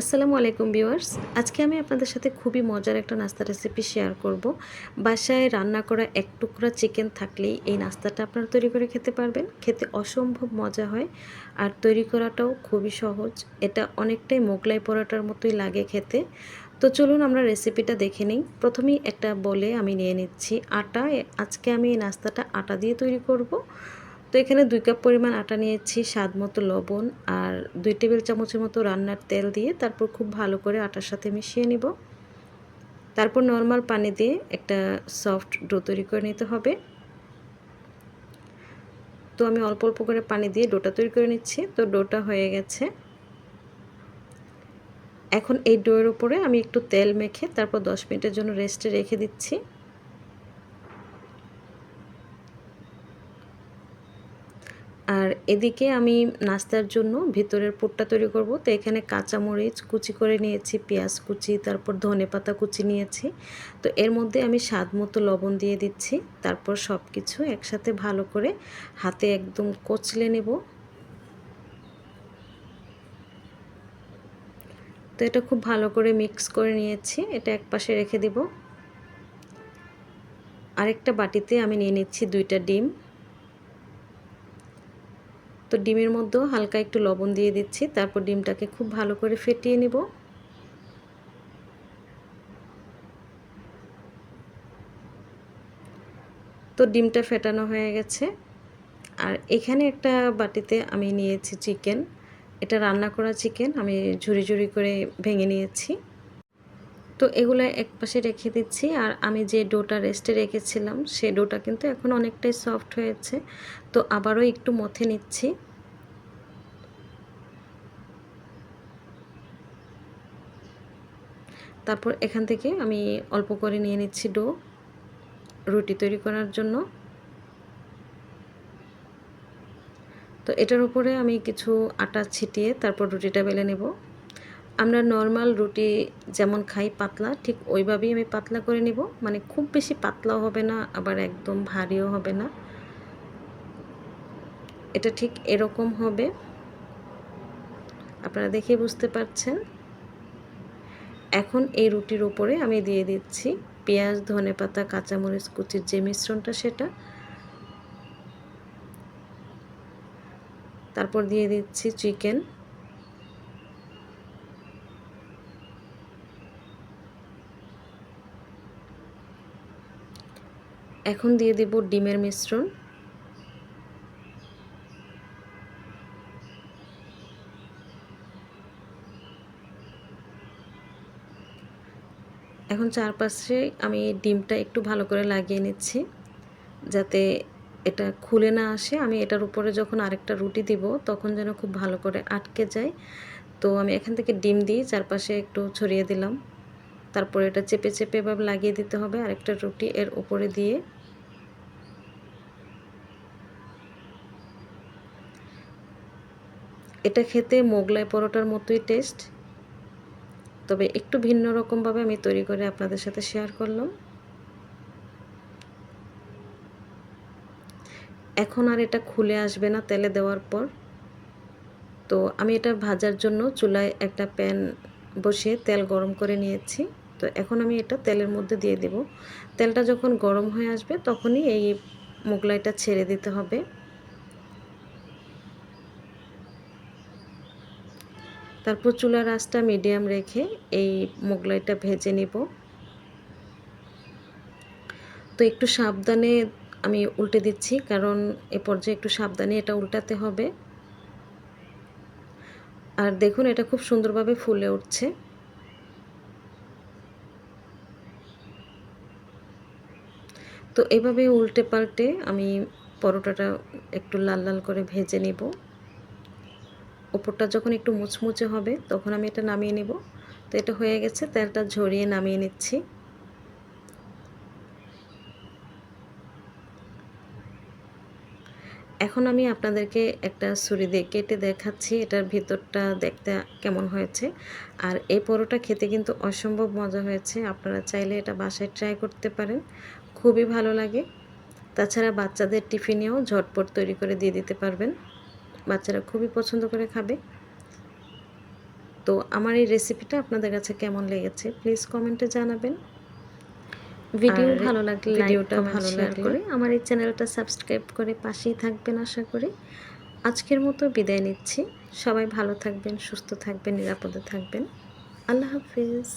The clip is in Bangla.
আসসালামু আলাইকুম ভিউয়ার্স। আজকে আমি আপনাদের সাথে খুবই মজার একটা নাস্তা রেসিপি শেয়ার করব। বাসায় রান্না করা এক টুকরা চিকেন থাকলেই এই নাস্তাটা আপনারা তৈরি করে খেতে পারবেন। খেতে অসম্ভব মজা হয় আর তৈরি করাটাও খুবই সহজ। এটা অনেকটাই মোগলাই পরোটার মতোই লাগে খেতে। তো চলুন আমরা রেসিপিটা দেখে নিই। প্রথমেই একটা বলে আমি নিয়ে নিচ্ছি আটা। আজকে আমি এই নাস্তাটা আটা দিয়ে তৈরি করব। তো এখানে দুই কাপ পরিমাণ আটা নিয়েছি, স্বাদ মতো লবণ আর দুই টেবিল চামচের মতো রান্নার তেল দিয়ে তারপর খুব ভালো করে আটার সাথে মিশিয়ে নিব। তারপর নর্মাল পানি দিয়ে একটা সফট ডো তৈরি করে নিতে হবে। তো আমি অল্প অল্প করে পানি দিয়ে ডোটা তৈরি করে নিচ্ছি। তো ডোটা হয়ে গেছে। এখন এই ডোয়ের উপরে আমি একটু তেল মেখে তারপর দশ মিনিটের জন্য রেস্টে রেখে দিচ্ছি। আর এদিকে আমি নাস্তার জন্য ভিতরের পুরটা তৈরি করব। তো এখানে কাঁচামরিচ কুচি করে নিয়েছি, পেঁয়াজ কুচি, তারপর ধনে পাতা কুচি নিয়েছি। তো এর মধ্যে আমি স্বাদ মতো লবণ দিয়ে দিচ্ছি। তারপর সব কিছু একসাথে ভালো করে হাতে একদম কচলে নেব। তো এটা খুব ভালো করে মিক্স করে নিয়েছি। এটা এক পাশে রেখে দিব। আরেকটা বাটিতে আমি নিয়ে নিচ্ছি দুইটা ডিম। তো ডিমের মধ্যেও হালকা একটু লবণ দিয়ে দিচ্ছি। তারপর ডিমটাকে খুব ভালো করে ফেটিয়ে নিব। তো ডিমটা ফেটানো হয়ে গেছে। আর এখানে একটা বাটিতে আমি নিয়েছি চিকেন। এটা রান্না করা চিকেন। আমি ঝুড়ি ঝুড়ি করে ভেঙে নিয়েছি। তো এগুলো এক পাশে রেখে দিচ্ছি। আর আমি যে ডোটা রেস্টে রেখেছিলাম, সে ডোটা কিন্তু এখন অনেকটাই সফট হয়েছে। তো আবারও একটু মথে নিচ্ছি। তারপর এখান থেকে আমি অল্প করে নিয়ে নিচ্ছি ডো, রুটি তৈরি করার জন্য। তো এটার উপরে আমি কিছু আটা ছিটিয়ে তারপর রুটিটা বেলে নেব। আমরা নর্মাল রুটি যেমন খাই পাতলা, ঠিক ওইভাবেই আমি পাতলা করে নিব। মানে খুব বেশি পাতলাও হবে না, আবার একদম ভারীও হবে না। এটা ঠিক এরকম হবে। আপনারা দেখে বুঝতে পারছেন? এখন এই রুটির উপরে আমি দিয়ে দিচ্ছি পেঁয়াজ, ধনে পাতা, কাঁচামরিচ কুচির যে মিশ্রণটা সেটা। তারপর দিয়ে দিচ্ছি চিকেন এখন দিয়ে দেব ডিমের মিশ্রণ। এখন চারপাশে আমি ডিমটা একটু ভালো করে লাগিয়ে নিচ্ছি, যাতে এটা খুলে না আসে। আমি এটার উপরে যখন আরেকটা রুটি দিব, তখন যেন খুব ভালো করে আটকে যায়। তো আমি এখান থেকে ডিম দিই চারপাশে একটু ছড়িয়ে দিলাম। তারপরে এটা চেপে চেপে এভাবে লাগিয়ে দিতে হবে। আরেকটা রুটি এর উপরে দিয়ে এটা খেতে মোগলাই পরোটার মতোই টেস্ট তবে একটু ভিন্ন রকমভাবে আমি তৈরি করে আপনাদের সাথে শেয়ার করলাম। এখন আর এটা খুলে আসবে না তেলে দেওয়ার পর। তো আমি এটা ভাজার জন্য চুলায় একটা প্যান বসিয়ে তেল গরম করে নিয়েছি। তো এখন আমি এটা তেলের মধ্যে দিয়ে দেব। তেলটা যখন গরম হয়ে আসবে তখনই এই মোগলাইটা ছেড়ে দিতে হবে। তারপর চুলার আঁচটা মিডিয়াম রেখে এই মোগলাইটা ভেজে নিব। তো একটু সাবধানে আমি উল্টে দিচ্ছি, কারণ এ পর্যায়ে একটু সাবধানে এটা উল্টাতে হবে। আর দেখুন, এটা খুব সুন্দরভাবে ফুলে উঠছে। তো এভাবে উল্টে পাল্টে আমি পরোটাটা একটু লাল লাল করে ভেজে নিব। ওপরটা যখন একটু মুচমুচে হবে, তখন আমি এটা নামিয়ে নিব। তো এটা হয়ে গেছে তেলটা ঝরিয়ে নামিয়ে নিচ্ছি। এখন আমি আপনাদেরকে একটা ছুরি দিয়ে কেটে দেখাচ্ছি, এটার ভিতরটা দেখতে কেমন হয়েছে। আর এই পরোটা খেতে কিন্তু অসম্ভব মজা হয়েছে, আপনারা চাইলে এটা বাসায় ট্রাই করতে পারেন, খুবই ভালো লাগে। তাছাড়া বাচ্চাদের টিফিনেও ঝটপট তৈরি করে দিয়ে দিতে পারবেন। বাচ্চারা খুবই পছন্দ করে খাবে। তো আমার এই রেসিপিটা আপনাদের কাছে কেমন লেগেছে প্লিজ কমেন্টে জানাবেন। ভিডিও ভালো লাগলে ভিডিওটা ভালো লাগলে আমার এই চ্যানেলটা সাবস্ক্রাইব করে পাশেই থাকবেন আশা করি। আজকের মতো বিদায় নিচ্ছি। সবাই ভালো থাকবেন সুস্থ থাকবেন নিরাপদে থাকবেন। আল্লাহ হাফিজ।